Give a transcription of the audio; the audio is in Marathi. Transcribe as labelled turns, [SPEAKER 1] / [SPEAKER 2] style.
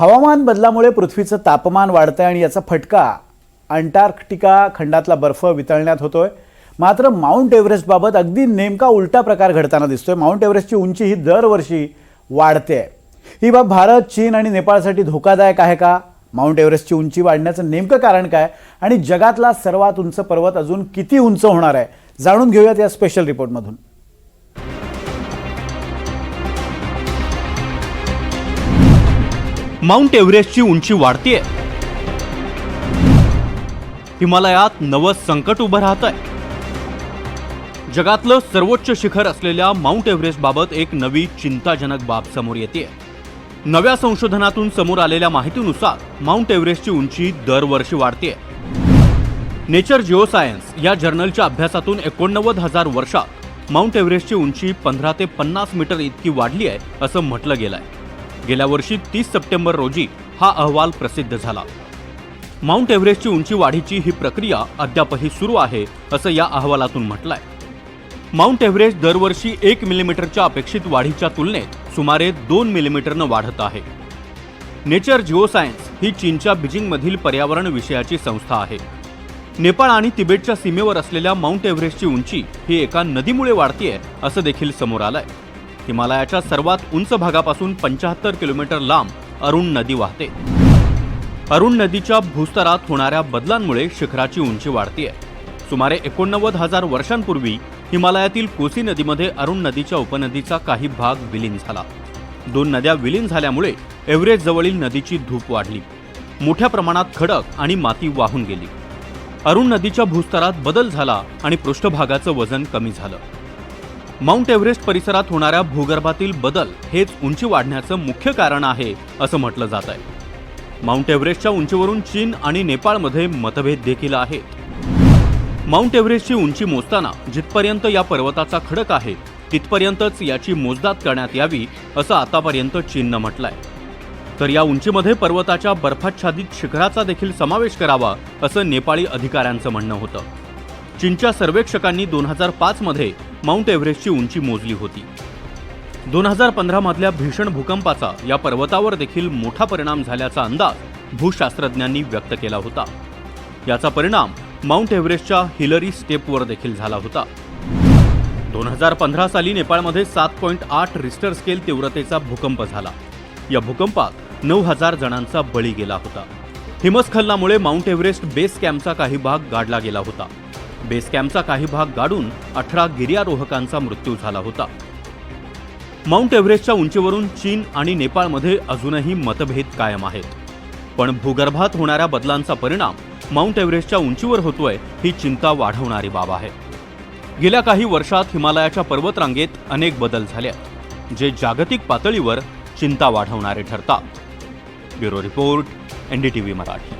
[SPEAKER 1] हवामान बदलामुळे पृथ्वीचं तापमान वाढतंय आणि याचा फटका अंटार्क्टिका खंडातला बर्फ वितळण्यात होतोय. मात्र माउंट एव्हरेस्टबाबत अगदी नेमका उलटा प्रकार घडताना दिसतोय. माउंट एव्हरेस्टची उंची ही दरवर्षी वाढते ही बाब भारत चीन आणि नेपाळसाठी धोकादायक आहे का? माउंट एव्हरेस्टची उंची वाढण्याचं नेमकं कारण काय? आणि जगातला सर्वात उंच पर्वत अजून किती उंच होणार आहे? जाणून घेऊयात या स्पेशल रिपोर्टमधून
[SPEAKER 2] माउंट एव्हरेस्टची उंची वाढतीये. हिमालयात नवं संकट उभं राहत आहे जगातलं सर्वोच्च शिखर असलेल्या माउंट एव्हरेस्ट बाबत एक नवी चिंताजनक बाब समोर येते नव्या संशोधनातून समोर आलेल्या माहितीनुसार माउंट एव्हरेस्टची उंची दरवर्षी वाढते नेचर जिओसायन्स या जर्नलच्या अभ्यासातून एकोणनव्वद हजार वर्षात माउंट एव्हरेस्टची उंची पंधरा ते पन्नास मीटर इतकी वाढली आहे असं म्हटलं गेलं आहे गेल्या वर्षी तीस सप्टेंबर रोजी हा अहवाल प्रसिद्ध झाला. माउंट एव्हरेस्टची उंची वाढीची ही प्रक्रिया अद्यापही सुरू आहे असं या अहवालातून म्हटलंय. माउंट एव्हरेस्ट दरवर्षी एक मिलीमीटरच्या अपेक्षित वाढीच्या तुलनेत सुमारे दोन मिलीमीटरनं वाढत आहे. नेचर जिओसायन्स ही चीनच्या बीजिंगमधील पर्यावरण विषयाची संस्था आहे. नेपाळ आणि तिबेटच्या सीमेवर असलेल्या माउंट एव्हरेस्टची उंची ही एका नदीमुळे वाढतीये असं देखील समोर आलंय. हिमालयाच्या सर्वात उंच भागापासून पंचाहत्तर किलोमीटर लांब अरुण नदी वाहते. अरुण नदीच्या भूस्तरात होणाऱ्या बदलांमुळे शिखराची उंची वाढतीय. सुमारे एकोणनव्वद हजार वर्षांपूर्वी हिमालयातील कोसी नदीमध्ये अरुण नदीच्या उपनदीचा काही भाग विलीन झाला. दोन नद्या विलीन झाल्यामुळे एव्हरेस्ट जवळील नदीची धूप वाढली. मोठ्या प्रमाणात खडक आणि माती वाहून गेली. अरुण नदीच्या भूस्तरात बदल झाला आणि पृष्ठभागाचं वजन कमी झालं. माउंट एव्हरेस्ट परिसरात होणाऱ्या भूगर्भातील बदल हेच उंची वाढण्याचं मुख्य कारण आहे असं म्हटलं जात आहे. माउंट एव्हरेस्टच्या उंचीवरून चीन आणि नेपाळमध्ये मतभेद देखील आहेत. माउंट एव्हरेस्टची उंची मोजताना जिथपर्यंत या पर्वताचा खडक आहे तिथपर्यंतच याची मोजदाद करण्यात यावी असं आतापर्यंत चीननं म्हटलंय. तर या उंचीमध्ये पर्वताच्या बर्फाच्छादित शिखराचा देखील समावेश करावा असं नेपाळी अधिकाऱ्यांचं म्हणणं होतं. चीनच्या सर्वेक्षकांनी दोन हजार पाचमध्ये माउंट एव्हरेस्टची उंची मोजली होती. दोन हजार पंधरामधल्या भीषण भूकंपाचा या पर्वतावर देखील मोठा परिणाम झाल्याचा अंदाज भूशास्त्रज्ञांनी व्यक्त केला होता. याचा परिणाम माउंट एव्हरेस्टच्या हिलरी स्टेपवर देखील झाला होता. दोन हजार पंधरा साली नेपाळमध्ये सात पॉईंट आठ रिस्टर स्केल तीव्रतेचा भूकंप झाला. या भूकंपात नऊ हजार जणांचा बळी गेला होता. हिमस्खलनामुळे माउंट एव्हरेस्ट बेस कॅम्पचा काही भाग गाडला गेला होता. बेस कॅम्पचा काही भाग गाडून अठरा गिर्यारोहकांचा मृत्यू झाला होता. माउंट एव्हरेस्टच्या उंचीवरून चीन आणि नेपाळमध्ये अजूनही मतभेद कायम आहेत. पण भूगर्भात होणाऱ्या बदलांचा परिणाम माउंट एव्हरेस्टच्या उंचीवर होतोय ही चिंता वाढवणारी बाब आहे. गेल्या काही वर्षात हिमालयाच्या पर्वतरांगेत अनेक बदल झाले जे जागतिक पातळीवर चिंता वाढवणारे ठरतात. Bureau report NDTV Marathi.